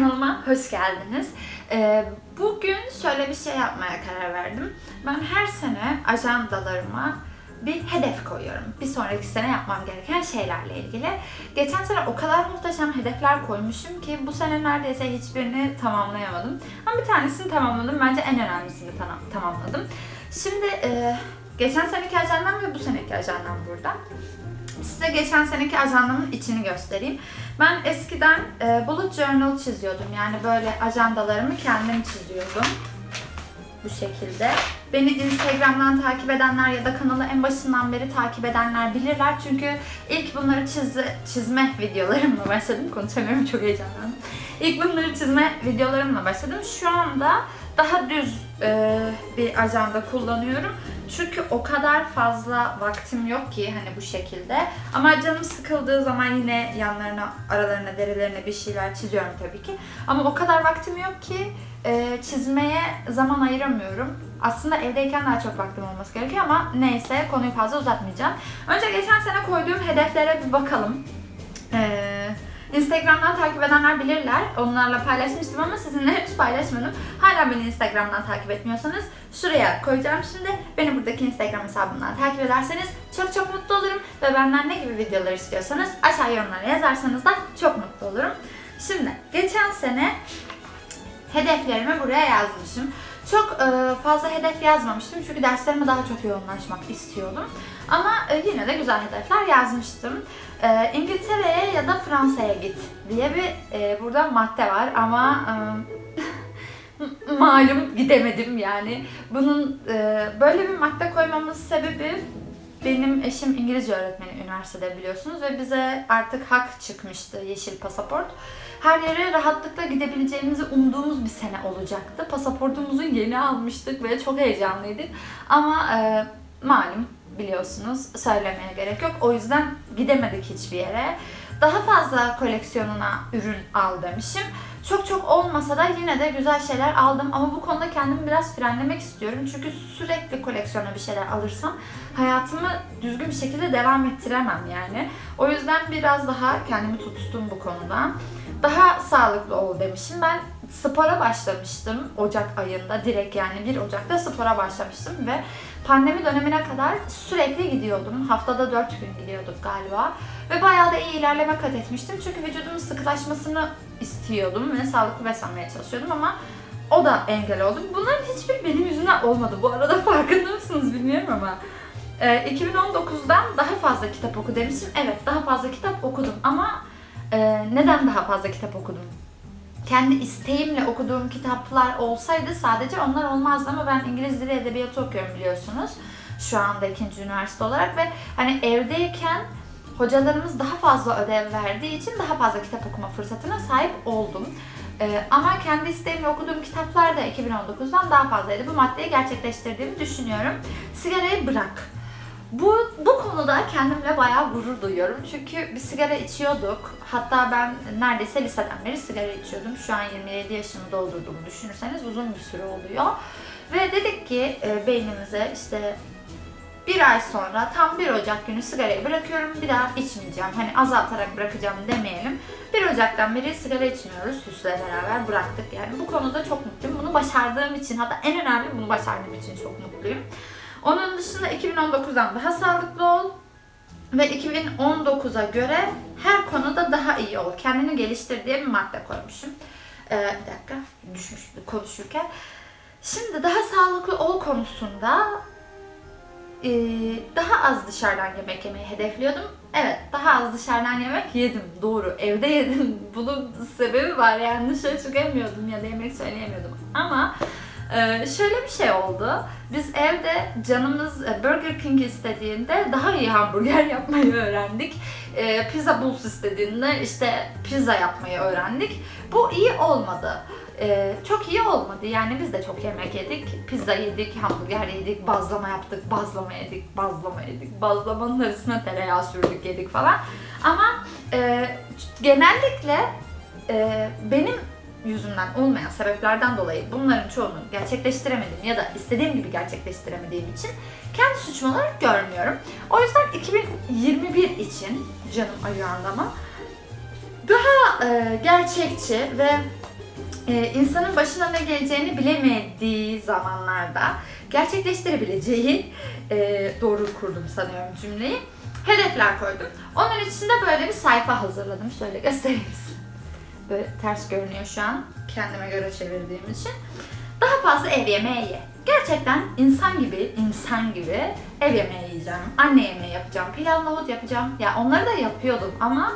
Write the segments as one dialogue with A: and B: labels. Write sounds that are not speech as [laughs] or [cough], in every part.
A: Kanalıma hoş geldiniz. Ee, bugün şöyle bir şey yapmaya karar verdim. Ben her sene ajandalarıma bir hedef koyuyorum. Bir sonraki sene yapmam gereken şeylerle ilgili. Geçen sene o kadar muhteşem hedefler koymuşum ki bu sene neredeyse hiçbirini tamamlayamadım. Ama bir tanesini tamamladım. Bence en önemlisini tam- tamamladım. Şimdi e, geçen seneki ajandam ve bu seneki ajandam burada. Size geçen seneki ajandamın içini göstereyim. Ben eskiden e, bullet journal çiziyordum. Yani böyle ajandalarımı kendim çiziyordum. Bu şekilde. Beni Instagram'dan takip edenler ya da kanalı en başından beri takip edenler bilirler. Çünkü ilk bunları çiz çizme videolarımla [laughs] başladım. Konuşamıyorum çok heyecanlandım. İlk bunları çizme videolarımla başladım. Şu anda daha düz e, bir ajanda kullanıyorum. Çünkü o kadar fazla vaktim yok ki hani bu şekilde. Ama canım sıkıldığı zaman yine yanlarına, aralarına, derilerine bir şeyler çiziyorum tabii ki. Ama o kadar vaktim yok ki e, çizmeye zaman ayıramıyorum. Aslında evdeyken daha çok vaktim olması gerekiyor ama neyse konuyu fazla uzatmayacağım. Önce geçen sene koyduğum hedeflere bir bakalım. Ee, Instagram'dan takip edenler bilirler. Onlarla paylaşmıştım ama sizinle henüz paylaşmadım. Hala beni Instagram'dan takip etmiyorsanız şuraya koyacağım şimdi. Beni buradaki Instagram hesabımdan takip ederseniz çok çok mutlu olurum. Ve benden ne gibi videolar istiyorsanız aşağı yorumlara yazarsanız da çok mutlu olurum. Şimdi geçen sene hedeflerimi buraya yazmışım. Çok e, fazla hedef yazmamıştım çünkü derslerime daha çok yoğunlaşmak istiyordum. Ama e, yine de güzel hedefler yazmıştım. E, İngiltere'ye ya da Fransa'ya git diye bir burada madde var ama [laughs] malum gidemedim yani. Bunun böyle bir madde koymamın sebebi benim eşim İngilizce öğretmeni üniversitede biliyorsunuz ve bize artık hak çıkmıştı yeşil pasaport. Her yere rahatlıkla gidebileceğimizi umduğumuz bir sene olacaktı. Pasaportumuzu yeni almıştık ve çok heyecanlıydık. Ama e, malum biliyorsunuz söylemeye gerek yok. O yüzden gidemedik hiçbir yere. Daha fazla koleksiyonuna ürün al demişim. Çok çok olmasa da yine de güzel şeyler aldım ama bu konuda kendimi biraz frenlemek istiyorum. Çünkü sürekli koleksiyona bir şeyler alırsam hayatımı düzgün bir şekilde devam ettiremem yani. O yüzden biraz daha kendimi tuttum bu konuda. Daha sağlıklı ol demişim. Ben spora başlamıştım Ocak ayında direkt yani 1 Ocak'ta spora başlamıştım ve pandemi dönemine kadar sürekli gidiyordum. Haftada 4 gün gidiyorduk galiba. Ve bayağı da iyi ilerleme kat etmiştim. Çünkü vücudumun sıkılaşmasını istiyordum ve sağlıklı beslenmeye çalışıyordum ama o da engel oldu. Bunların hiçbir benim yüzümden olmadı. Bu arada [laughs] farkında mısınız bilmiyorum ama. Ee, 2019'dan daha fazla kitap oku demişim. Evet daha fazla kitap okudum ama e, neden daha fazla kitap okudum? Kendi isteğimle okuduğum kitaplar olsaydı sadece onlar olmazdı ama ben İngiliz Dili Edebiyatı okuyorum biliyorsunuz. Şu anda ikinci üniversite olarak ve hani evdeyken hocalarımız daha fazla ödev verdiği için daha fazla kitap okuma fırsatına sahip oldum. Ee, ama kendi isteğimle okuduğum kitaplar da 2019'dan daha fazlaydı. Bu maddeyi gerçekleştirdiğimi düşünüyorum. Sigarayı bırak. Bu, bu konuda kendimle bayağı gurur duyuyorum. Çünkü bir sigara içiyorduk. Hatta ben neredeyse liseden beri sigara içiyordum. Şu an 27 yaşımı doldurduğumu düşünürseniz uzun bir süre oluyor. Ve dedik ki e, beynimize işte bir ay sonra tam 1 Ocak günü sigarayı bırakıyorum. Bir daha içmeyeceğim. Hani azaltarak bırakacağım demeyelim. 1 Ocak'tan beri sigara içmiyoruz. Hüsnü'yle beraber bıraktık. Yani bu konuda çok mutluyum. Bunu başardığım için hatta en önemli bunu başardığım için çok mutluyum. Onun dışında 2019'dan daha sağlıklı ol ve 2019'a göre her konuda daha iyi ol. Kendini geliştir diye bir madde koymuşum. Ee, bir dakika düşmüş konuşurken. Şimdi daha sağlıklı ol konusunda e, daha az dışarıdan yemek yemeyi hedefliyordum. Evet, daha az dışarıdan yemek yedim. Doğru, evde yedim. [laughs] Bunun sebebi var yani dışarı çıkamıyordum ya da yemek söyleyemiyordum. Ama e, şöyle bir şey oldu. Biz evde canımız e, Burger King istediğinde daha iyi hamburger [laughs] yapmayı öğrendik. E, pizza Bulls istediğinde işte pizza yapmayı öğrendik. Bu iyi olmadı. Ee, çok iyi olmadı. Yani biz de çok yemek yedik. Pizza yedik, hamburger yedik, bazlama yaptık, bazlama yedik, bazlama yedik. Bazlamanın arasına tereyağı sürdük yedik falan. Ama e, genellikle e, benim yüzümden olmayan sebeplerden dolayı bunların çoğunu gerçekleştiremediğim ya da istediğim gibi gerçekleştiremediğim için kendi suçum olarak görmüyorum. O yüzden 2021 için canım ayağındama daha e, gerçekçi ve e, insanın başına ne geleceğini bilemediği zamanlarda gerçekleştirebileceği, e, doğru kurdum sanıyorum cümleyi, hedefler koydum. Onun için de böyle bir sayfa hazırladım. Şöyle göstereyim size. Böyle ters görünüyor şu an kendime göre çevirdiğim için. Daha fazla ev yemeği ye. Gerçekten insan gibi, insan gibi ev yemeği yiyeceğim. Anne yemeği yapacağım, pilav nohut yapacağım. Ya onları da yapıyordum ama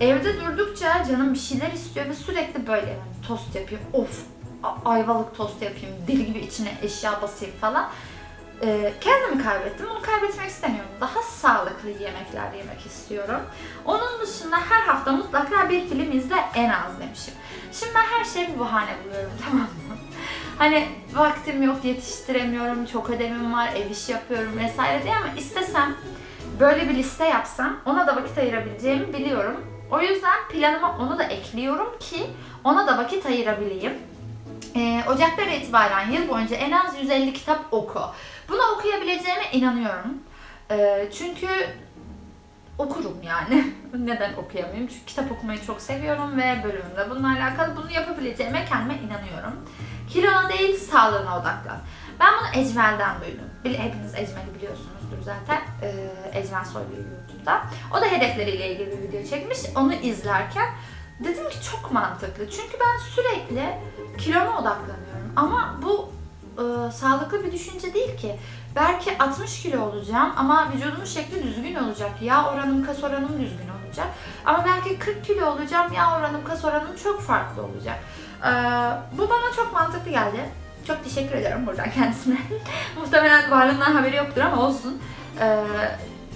A: evde durdukça canım bir şeyler istiyor ve sürekli böyle yani tost yapıyor. Of ayvalık tost yapayım, deli gibi içine eşya basayım falan. Ee, kendimi kaybettim. Bunu kaybetmek istemiyorum. Daha sağlıklı yemekler yemek istiyorum. Onun dışında her hafta mutlaka bir film izle en az demişim. Şimdi ben her şeye bir bahane buluyorum [laughs] tamam mı? Hani vaktim yok, yetiştiremiyorum, çok ödevim var, ev işi yapıyorum vesaire diye ama istesem böyle bir liste yapsam ona da vakit ayırabileceğimi biliyorum. O yüzden planıma onu da ekliyorum ki ona da vakit ayırabileyim. Ee, Ocaktan itibaren yıl boyunca en az 150 kitap oku. Bunu okuyabileceğime inanıyorum. Ee, çünkü okurum yani. [laughs] Neden okuyamayayım? Çünkü kitap okumayı çok seviyorum ve bölümümde bununla alakalı bunu yapabileceğime kendime inanıyorum. Kilona değil sağlığına odaklan. Ben bunu Ecmel'den duydum. Hepiniz Ecmel'i biliyorsunuzdur zaten. Ee, Ecmel Soylu'yu YouTube'da. O da hedefleriyle ilgili bir video çekmiş. Onu izlerken dedim ki çok mantıklı. Çünkü ben sürekli kiloma odaklanıyorum. Ama bu e, sağlıklı bir düşünce değil ki. Belki 60 kilo olacağım ama vücudumun şekli düzgün olacak. Yağ oranım, kas oranım düzgün olacak. Ama belki 40 kilo olacağım, yağ oranım, kas oranım çok farklı olacak. Ee, bu bana çok mantıklı geldi. Çok teşekkür ederim buradan kendisine. [laughs] Muhtemelen varlığından haberi yoktur ama olsun. Ee,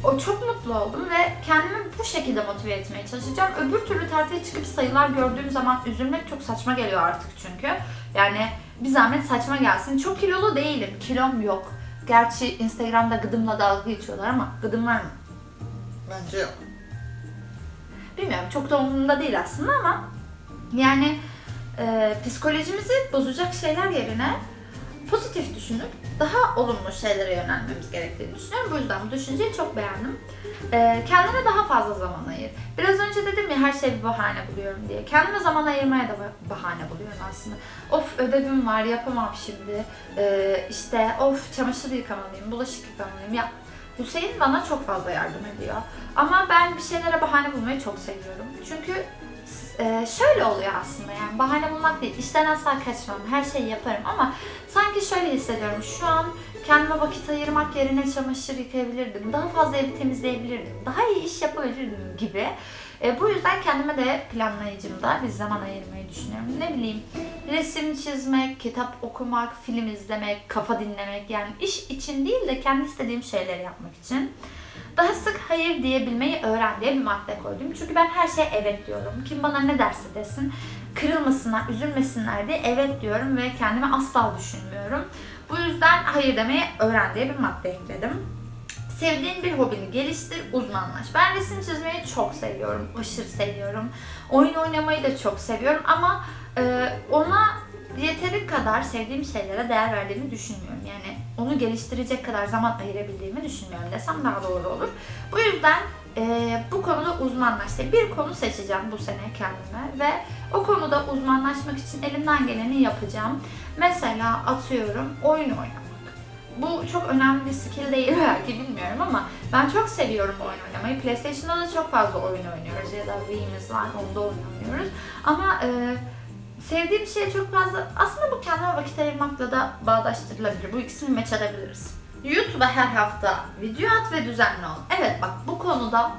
A: o çok mutlu oldum ve kendimi bu şekilde motive etmeye çalışacağım. Öbür türlü tartıya çıkıp sayılar gördüğüm zaman üzülmek çok saçma geliyor artık çünkü. Yani bir zahmet saçma gelsin. Çok kilolu değilim. Kilom yok. Gerçi Instagram'da gıdımla dalga geçiyorlar ama gıdım var mı? Bence yok. Bilmiyorum çok da umurumda değil aslında ama yani e, psikolojimizi bozacak şeyler yerine pozitif düşünüp daha olumlu şeylere yönelmemiz gerektiğini düşünüyorum. Bu yüzden bu düşünceyi çok beğendim. E, kendine daha fazla zaman ayır. Biraz önce dedim ya her şey bir bahane buluyorum diye. Kendime zaman ayırmaya da bah- bahane buluyorum aslında. Of ödevim var yapamam şimdi. E, işte of çamaşır yıkamalıyım, bulaşık yıkamalıyım. Ya Hüseyin bana çok fazla yardım ediyor. Ama ben bir şeylere bahane bulmayı çok seviyorum. Çünkü e, şöyle oluyor aslında yani bahane bulmak değil. İşten asla kaçmam, her şeyi yaparım ama sanki şöyle hissediyorum. Şu an kendime vakit ayırmak yerine çamaşır yıkayabilirdim. Daha fazla evi temizleyebilirdim. Daha iyi iş yapabilirdim gibi. E, bu yüzden kendime de planlayıcımda bir zaman ayırmayı düşünüyorum. Ne bileyim resim çizmek, kitap okumak, film izlemek, kafa dinlemek yani iş için değil de kendi istediğim şeyleri yapmak için. Daha sık hayır diyebilmeyi öğren diye bir madde koydum. Çünkü ben her şeye evet diyorum. Kim bana ne derse desin, kırılmasınlar, üzülmesinler diye evet diyorum ve kendimi asla düşünmüyorum. Bu yüzden hayır demeyi öğren diye bir madde ekledim. Sevdiğin bir hobini geliştir, uzmanlaş. Ben resim çizmeyi çok seviyorum, aşırı seviyorum. Oyun oynamayı da çok seviyorum ama ona yeteri kadar sevdiğim şeylere değer verdiğimi düşünmüyorum. Yani onu geliştirecek kadar zaman ayırabildiğimi düşünmüyorum desem daha doğru olur. Bu yüzden e, bu konuda uzmanlaş. Bir konu seçeceğim bu sene kendime ve o konuda uzmanlaşmak için elimden geleni yapacağım. Mesela atıyorum oyun oynamak. Bu çok önemli bir skill değil [laughs] belki bilmiyorum ama ben çok seviyorum oyun oynamayı. PlayStation'da da çok fazla oyun oynuyoruz ya da Wii'miz var onda oyun oynuyoruz. Ama e, sevdiğim şeye çok fazla aslında bu kendime vakit ayırmakla da bağdaştırılabilir. Bu ikisini meç edebiliriz. YouTube'a her hafta video at ve düzenli ol. Evet bak bu konuda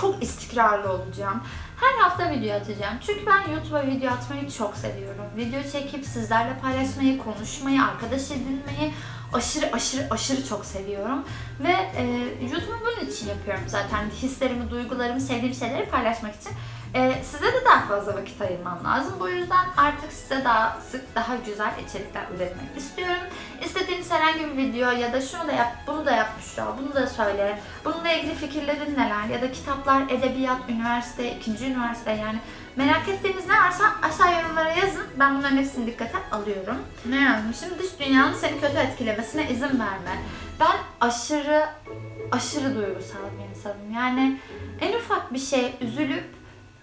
A: çok istikrarlı olacağım. Her hafta video atacağım. Çünkü ben YouTube'a video atmayı çok seviyorum. Video çekip sizlerle paylaşmayı, konuşmayı, arkadaş edinmeyi aşırı aşırı aşırı çok seviyorum. Ve e, YouTube'u bunun için yapıyorum zaten. Hislerimi, duygularımı, sevdiğim şeyleri paylaşmak için. E, size de daha fazla vakit ayırmam lazım. Bu yüzden artık size daha sık, daha güzel içerikler üretmek istiyorum. İstediğiniz herhangi bir video ya da şunu da yap, bunu da yap Büşra, bunu da söyle. Bununla ilgili fikirlerin neler? Ya da kitaplar, edebiyat, üniversite, ikinci üniversite yani Merak ettiğiniz ne varsa aşağı yorumlara yazın. Ben bunların hepsini dikkate alıyorum. Ne yazmışım? Dış dünyanın seni kötü etkilemesine izin verme. Ben aşırı, aşırı duygusal bir insanım. Yani en ufak bir şey üzülüp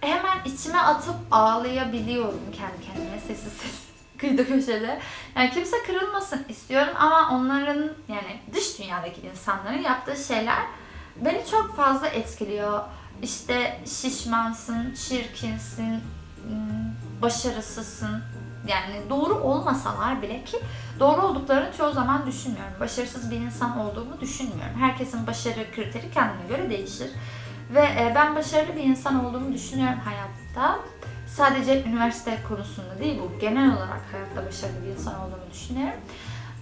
A: hemen içime atıp ağlayabiliyorum kendi kendime sessiz sessiz [laughs] kıyıda köşede. Yani kimse kırılmasın istiyorum ama onların yani dış dünyadaki insanların yaptığı şeyler beni çok fazla etkiliyor. İşte şişmansın, çirkinsin, ım, başarısızsın. Yani doğru olmasalar bile ki doğru olduklarını çoğu zaman düşünmüyorum. Başarısız bir insan olduğumu düşünmüyorum. Herkesin başarı kriteri kendine göre değişir. Ve e, ben başarılı bir insan olduğumu düşünüyorum hayatta. Sadece üniversite konusunda değil bu. Genel olarak hayatta başarılı bir insan olduğumu düşünüyorum.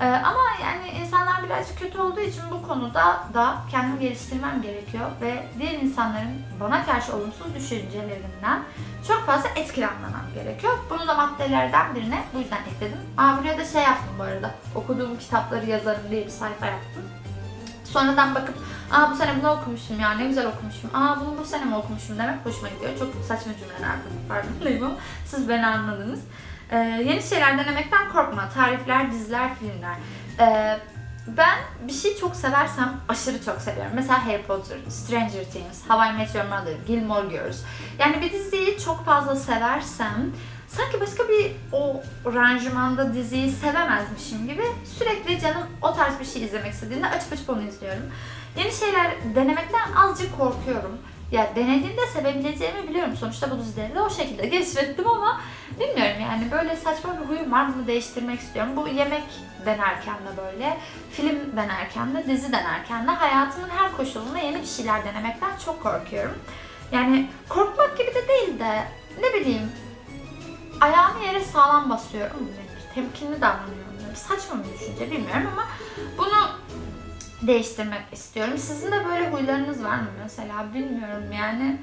A: E, ama yani insanlar birazcık kötü olduğu için bu konuda da kendimi geliştirmem gerekiyor. Ve diğer insanların bana karşı olumsuz düşüncelerinden çok fazla etkilenmemem gerekiyor. Bunu da maddelerden birine bu yüzden ekledim. Aa buraya da şey yaptım bu arada. Okuduğum kitapları yazarım diye bir sayfa yaptım. Sonradan bakıp aa bu sene bunu okumuşum ya ne güzel okumuşum. Aa bunu bu sene mi okumuşum demek hoşuma gidiyor. Çok saçma cümleler kurdum farkındayım ama siz beni anladınız. Ee, yeni şeyler denemekten korkma. Tarifler, diziler, filmler. Ee, ben bir şey çok seversem aşırı çok seviyorum. Mesela Harry Potter, Stranger Things, How I Met Your Mother, Gilmore Girls. Yani bir diziyi çok fazla seversem sanki başka bir o ranjımanda diziyi sevemezmişim gibi sürekli canım o tarz bir şey izlemek istediğinde açıp açıp onu izliyorum. Yeni şeyler denemekten azıcık korkuyorum. Ya denediğimde sevebileceğimi biliyorum. Sonuçta bu dizileri de o şekilde [laughs] keşfettim ama bilmiyorum yani böyle saçma bir huyum var. Bunu değiştirmek istiyorum. Bu yemek denerken de böyle, film denerken de, dizi denerken de hayatımın her koşulunda yeni bir şeyler denemekten çok korkuyorum. Yani korkmak gibi de değil de ne bileyim ayağımı yere sağlam basıyorum mu denir? Temkinli davranıyorum. denir. Saçma bir düşünce bilmiyorum ama bunu değiştirmek istiyorum. Sizin de böyle huylarınız var mı mesela bilmiyorum yani.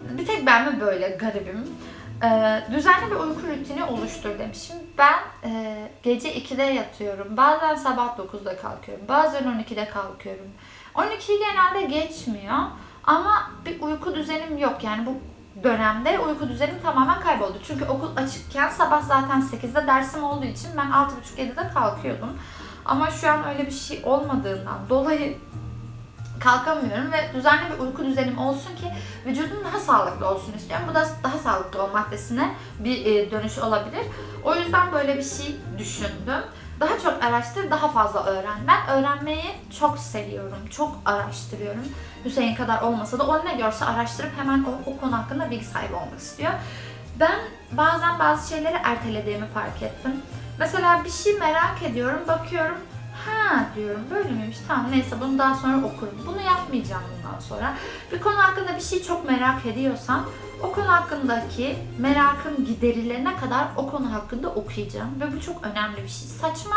A: Bir tek ben mi böyle garibim? Ee, düzenli bir uyku rutini oluştur demişim. Ben e, gece 2'de yatıyorum. Bazen sabah 9'da kalkıyorum. Bazen 12'de kalkıyorum. 12'yi genelde geçmiyor. Ama bir uyku düzenim yok. Yani bu dönemde uyku düzenim tamamen kayboldu. Çünkü okul açıkken sabah zaten 8'de dersim olduğu için ben 6.30-7'de kalkıyordum. Ama şu an öyle bir şey olmadığından dolayı kalkamıyorum ve düzenli bir uyku düzenim olsun ki vücudum daha sağlıklı olsun istiyorum. Bu da daha sağlıklı olma maddesine bir e, dönüş olabilir. O yüzden böyle bir şey düşündüm. Daha çok araştır, daha fazla öğren. Ben öğrenmeyi çok seviyorum, çok araştırıyorum. Hüseyin kadar olmasa da o ne görse araştırıp hemen o, o konu hakkında bilgi sahibi olmak istiyor. Ben bazen bazı şeyleri ertelediğimi fark ettim. Mesela bir şey merak ediyorum, bakıyorum. Ha diyorum böyle miymiş? Tamam neyse bunu daha sonra okurum. Bunu yapmayacağım bundan sonra. Bir konu hakkında bir şey çok merak ediyorsam o konu hakkındaki merakım giderilene kadar o konu hakkında okuyacağım. Ve bu çok önemli bir şey. Saçma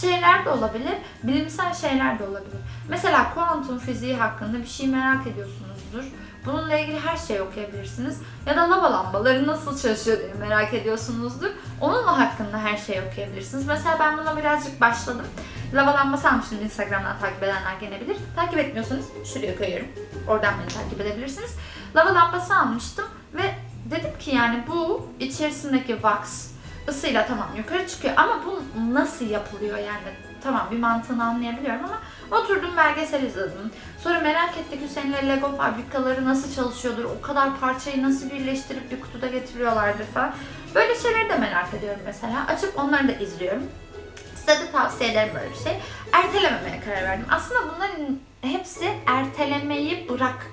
A: şeyler de olabilir, bilimsel şeyler de olabilir. Mesela kuantum fiziği hakkında bir şey merak ediyorsunuzdur. Bununla ilgili her şeyi okuyabilirsiniz. Ya da lava lambaları nasıl çalışıyor diye merak ediyorsunuzdur. Onunla hakkında her şeyi okuyabilirsiniz. Mesela ben buna birazcık başladım. Lava lambası almıştım Instagram'dan takip edenler gene bilir. Takip etmiyorsanız şuraya koyuyorum. Oradan beni takip edebilirsiniz. Lava lambası almıştım ve dedim ki yani bu içerisindeki wax ısıyla tamam yukarı çıkıyor ama bu nasıl yapılıyor yani tamam bir mantığını anlayabiliyorum ama oturdum belgesel izledim. Sonra merak ettik Hüseyin'le Lego fabrikaları nasıl çalışıyordur, o kadar parçayı nasıl birleştirip bir kutuda getiriyorlardır falan. Böyle şeyleri de merak ediyorum mesela. Açıp onları da izliyorum. Size de tavsiye ederim böyle bir şey. Ertelememeye karar verdim. Aslında bunların hepsi ertelemeyi bırak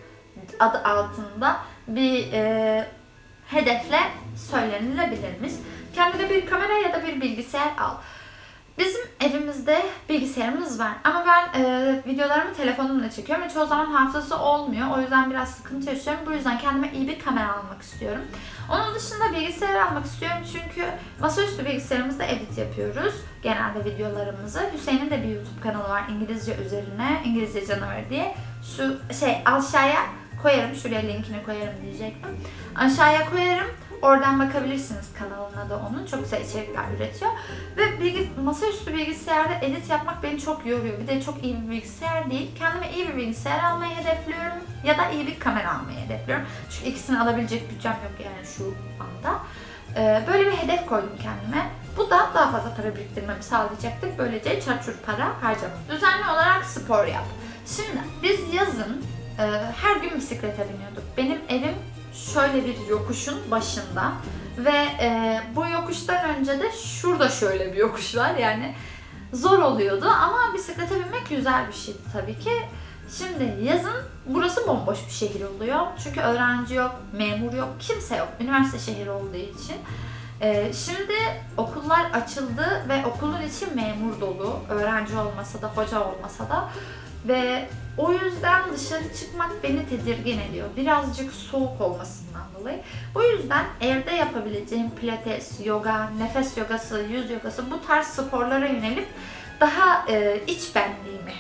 A: adı altında bir e, hedefle söylenilebilirmiş. Kendine bir kamera ya da bir bilgisayar al. Bizim evimizde bilgisayarımız var ama ben e, videolarımı telefonumla çekiyorum ve çoğu zaman hafızası olmuyor. O yüzden biraz sıkıntı yaşıyorum. Bu yüzden kendime iyi bir kamera almak istiyorum. Onun dışında bilgisayar almak istiyorum çünkü masaüstü bilgisayarımızda edit yapıyoruz. Genelde videolarımızı. Hüseyin'in de bir YouTube kanalı var İngilizce üzerine. İngilizce canavarı diye. Şu şey aşağıya koyarım. Şuraya linkini koyarım diyecektim. Aşağıya koyarım. Oradan bakabilirsiniz kanalına da onun. Çok güzel içerikler üretiyor. Ve bilgi, masaüstü bilgisayarda edit yapmak beni çok yoruyor. Bir de çok iyi bir bilgisayar değil. Kendime iyi bir bilgisayar almayı hedefliyorum. Ya da iyi bir kamera almayı hedefliyorum. Çünkü ikisini alabilecek bütçem yok yani şu anda. Ee, böyle bir hedef koydum kendime. Bu da daha fazla para biriktirmemi sağlayacaktır. Böylece çarçur para harcamam. Düzenli olarak spor yap. Şimdi biz yazın e, her gün bisiklete biniyorduk. Benim evim şöyle bir yokuşun başında ve e, bu yokuştan önce de şurada şöyle bir yokuş var yani zor oluyordu ama bisiklete binmek güzel bir şeydi tabii ki. Şimdi yazın burası bomboş bir şehir oluyor. Çünkü öğrenci yok, memur yok, kimse yok. Üniversite şehri olduğu için. Ee, şimdi okullar açıldı ve okulun içi memur dolu. Öğrenci olmasa da, hoca olmasa da. Ve o yüzden dışarı çıkmak beni tedirgin ediyor. Birazcık soğuk olmasından dolayı. Bu yüzden evde yapabileceğim pilates, yoga, nefes yogası, yüz yogası bu tarz sporlara yönelip daha e, iç benliğimi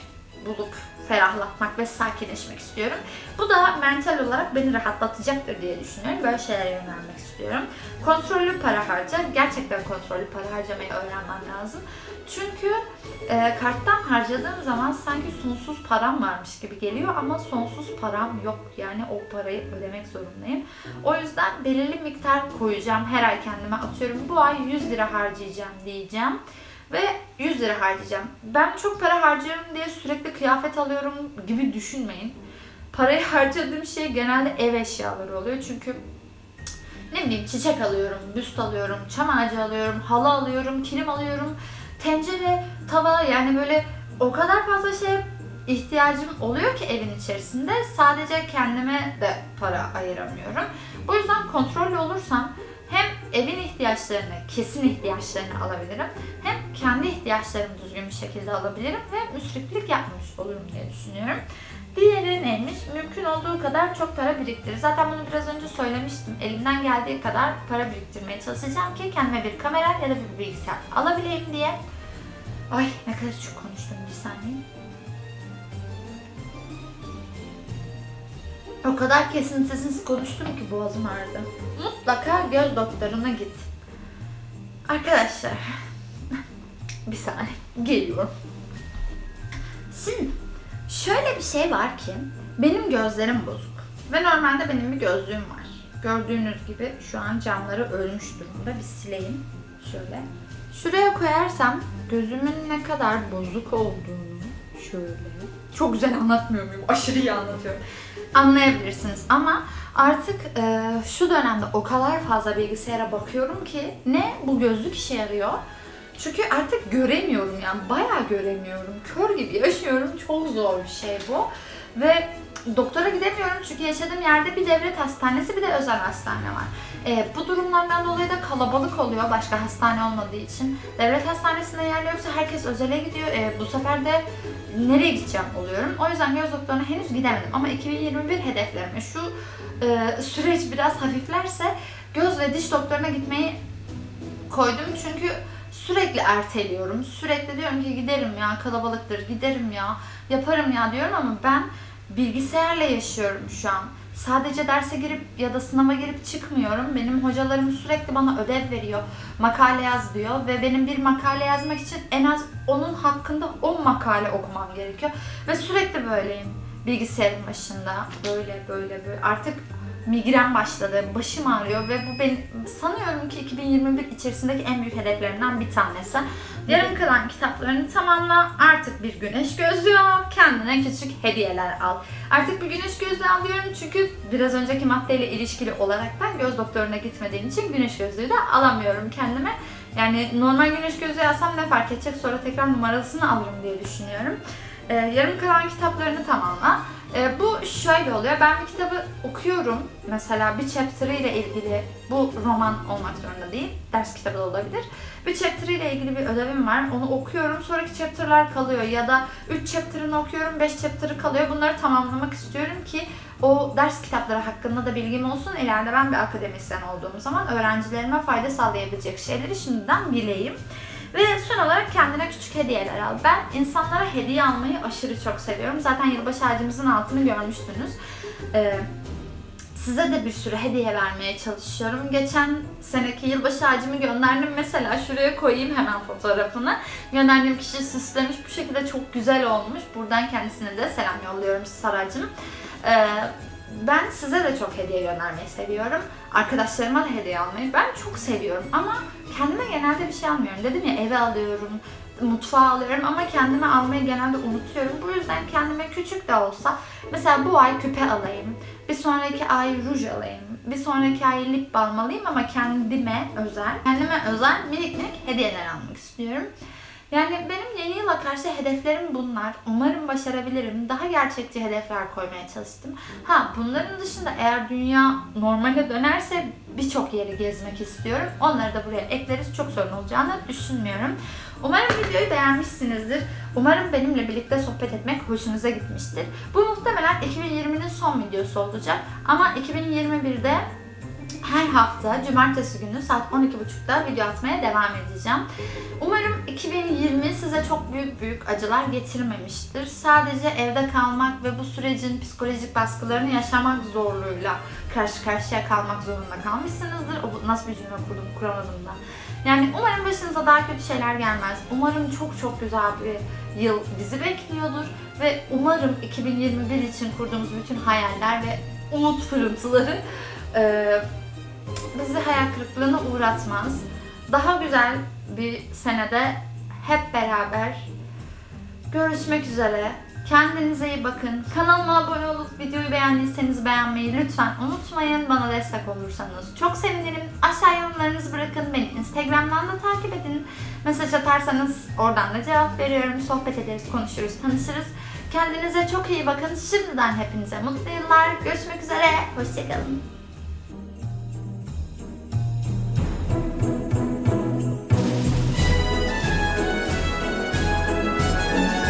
A: bulup ferahlatmak ve sakinleşmek istiyorum. Bu da mental olarak beni rahatlatacaktır diye düşünüyorum. Böyle şeylere yönelmek istiyorum. Kontrollü para harca. Gerçekten kontrollü para harcamayı öğrenmem lazım. Çünkü e, karttan harcadığım zaman sanki sonsuz param varmış gibi geliyor ama sonsuz param yok. Yani o parayı ödemek zorundayım. O yüzden belirli miktar koyacağım. Her ay kendime atıyorum. Bu ay 100 lira harcayacağım diyeceğim. Ve 100 lira harcayacağım. Ben çok para harcıyorum diye sürekli kıyafet alıyorum gibi düşünmeyin. Parayı harcadığım şey genelde ev eşyaları oluyor. Çünkü ne bileyim çiçek alıyorum, büst alıyorum, çam ağacı alıyorum, halı alıyorum, kilim alıyorum, tencere, tava yani böyle o kadar fazla şey ihtiyacım oluyor ki evin içerisinde. Sadece kendime de para ayıramıyorum. Bu yüzden kontrollü olursam hem evin ihtiyaçlarını, kesin ihtiyaçlarını alabilirim. Hem kendi ihtiyaçlarımı düzgün bir şekilde alabilirim ve müsriflik yapmış olurum diye düşünüyorum. Diğeri neymiş? Mümkün olduğu kadar çok para biriktir. Zaten bunu biraz önce söylemiştim. Elimden geldiği kadar para biriktirmeye çalışacağım ki kendime bir kamera ya da bir bilgisayar alabileyim diye. Ay ne kadar çok konuştum bir saniye. O kadar kesintisiz konuştum ki boğazım ağrıdı. Mutlaka göz doktoruna git. Arkadaşlar, bir saniye geliyorum. Şimdi şöyle bir şey var ki benim gözlerim bozuk ve normalde benim bir gözlüğüm var. Gördüğünüz gibi şu an camları ölmüş durumda. Bir sileyim şöyle. Şuraya koyarsam gözümün ne kadar bozuk olduğunu şöyle. Çok güzel anlatmıyor muyum? Aşırı iyi anlatıyorum. Anlayabilirsiniz ama artık e, şu dönemde o kadar fazla bilgisayara bakıyorum ki ne bu gözlük işe yarıyor. Çünkü artık göremiyorum yani bayağı göremiyorum. Kör gibi yaşıyorum. Çok zor bir şey bu. Ve doktora gidemiyorum çünkü yaşadığım yerde bir devlet hastanesi bir de özel hastane var. E, bu durumlardan dolayı da kalabalık oluyor başka hastane olmadığı için. Devlet hastanesinde yer yoksa herkes özele gidiyor. E, bu sefer de nereye gideceğim oluyorum. O yüzden göz doktoruna henüz gidemedim. Ama 2021 hedeflerime şu e, süreç biraz hafiflerse göz ve diş doktoruna gitmeyi koydum. Çünkü sürekli erteliyorum. Sürekli diyorum ki giderim ya kalabalıktır, giderim ya, yaparım ya diyorum ama ben bilgisayarla yaşıyorum şu an. Sadece derse girip ya da sınava girip çıkmıyorum. Benim hocalarım sürekli bana ödev veriyor. Makale yaz diyor ve benim bir makale yazmak için en az onun hakkında 10 makale okumam gerekiyor. Ve sürekli böyleyim. Bilgisayarın başında böyle böyle böyle. Artık migren başladı, başım ağrıyor ve bu benim sanıyorum ki 2021 içerisindeki en büyük hedeflerimden bir tanesi. Yarım kalan kitaplarını tamamla, artık bir güneş gözlüğü al, kendine küçük hediyeler al. Artık bir güneş gözlüğü alıyorum çünkü biraz önceki maddeyle ilişkili olaraktan göz doktoruna gitmediğim için güneş gözlüğü de alamıyorum kendime. Yani normal güneş gözlüğü alsam ne fark edecek sonra tekrar numarasını alırım diye düşünüyorum. Ee, yarım kalan kitaplarını tamamla. Ee, bu şöyle oluyor. Ben bir kitabı okuyorum. Mesela bir chapter'ı ile ilgili bu roman olmak zorunda değil. Ders kitabı da olabilir. Bir chapter ile ilgili bir ödevim var. Onu okuyorum. Sonraki chapter'lar kalıyor ya da 3 chapter'ını okuyorum, 5 chapter'ı kalıyor. Bunları tamamlamak istiyorum ki o ders kitapları hakkında da bilgim olsun. İleride ben bir akademisyen olduğum zaman öğrencilerime fayda sağlayabilecek şeyleri şimdiden bileyim. Ve son olarak kendine küçük hediyeler al. Ben insanlara hediye almayı aşırı çok seviyorum. Zaten yılbaşı ağacımızın altını görmüştünüz. Ee, size de bir sürü hediye vermeye çalışıyorum. Geçen seneki yılbaşı ağacımı gönderdim. Mesela şuraya koyayım hemen fotoğrafını. Gönderdiğim kişi süslemiş. Bu şekilde çok güzel olmuş. Buradan kendisine de selam yolluyorum Saracığım. Ee, ben size de çok hediye göndermeyi seviyorum. Arkadaşlarıma da hediye almayı ben çok seviyorum ama kendime genelde bir şey almıyorum. Dedim ya eve alıyorum, mutfağa alıyorum ama kendime almayı genelde unutuyorum. Bu yüzden kendime küçük de olsa mesela bu ay küpe alayım, bir sonraki ay ruj alayım, Bir sonraki ay lip balmalıyım ama kendime özel, kendime özel minik minik hediyeler almak istiyorum. Yani benim yeni yıla karşı hedeflerim bunlar. Umarım başarabilirim. Daha gerçekçi hedefler koymaya çalıştım. Ha bunların dışında eğer dünya normale dönerse birçok yeri gezmek istiyorum. Onları da buraya ekleriz. Çok sorun olacağını düşünmüyorum. Umarım videoyu beğenmişsinizdir. Umarım benimle birlikte sohbet etmek hoşunuza gitmiştir. Bu muhtemelen 2020'nin son videosu olacak. Ama 2021'de her hafta cumartesi günü saat 12.30'da video atmaya devam edeceğim. Umarım 2020 size çok büyük büyük acılar getirmemiştir. Sadece evde kalmak ve bu sürecin psikolojik baskılarını yaşamak zorluğuyla karşı karşıya kalmak zorunda kalmışsınızdır. O nasıl bir cümle kurdum kuramadım da. Yani umarım başınıza daha kötü şeyler gelmez. Umarım çok çok güzel bir yıl bizi bekliyordur. Ve umarım 2021 için kurduğumuz bütün hayaller ve umut fırıntıları bizi hayal kırıklığına uğratmaz. Daha güzel bir senede hep beraber görüşmek üzere. Kendinize iyi bakın. Kanalıma abone olup videoyu beğendiyseniz beğenmeyi lütfen unutmayın. Bana destek olursanız çok sevinirim. Aşağı yorumlarınızı bırakın. Beni Instagram'dan da takip edin. Mesaj atarsanız oradan da cevap veriyorum. Sohbet ederiz, konuşuruz, tanışırız. Kendinize çok iyi bakın. Şimdiden hepinize mutlu yıllar. Görüşmek üzere. Hoşçakalın.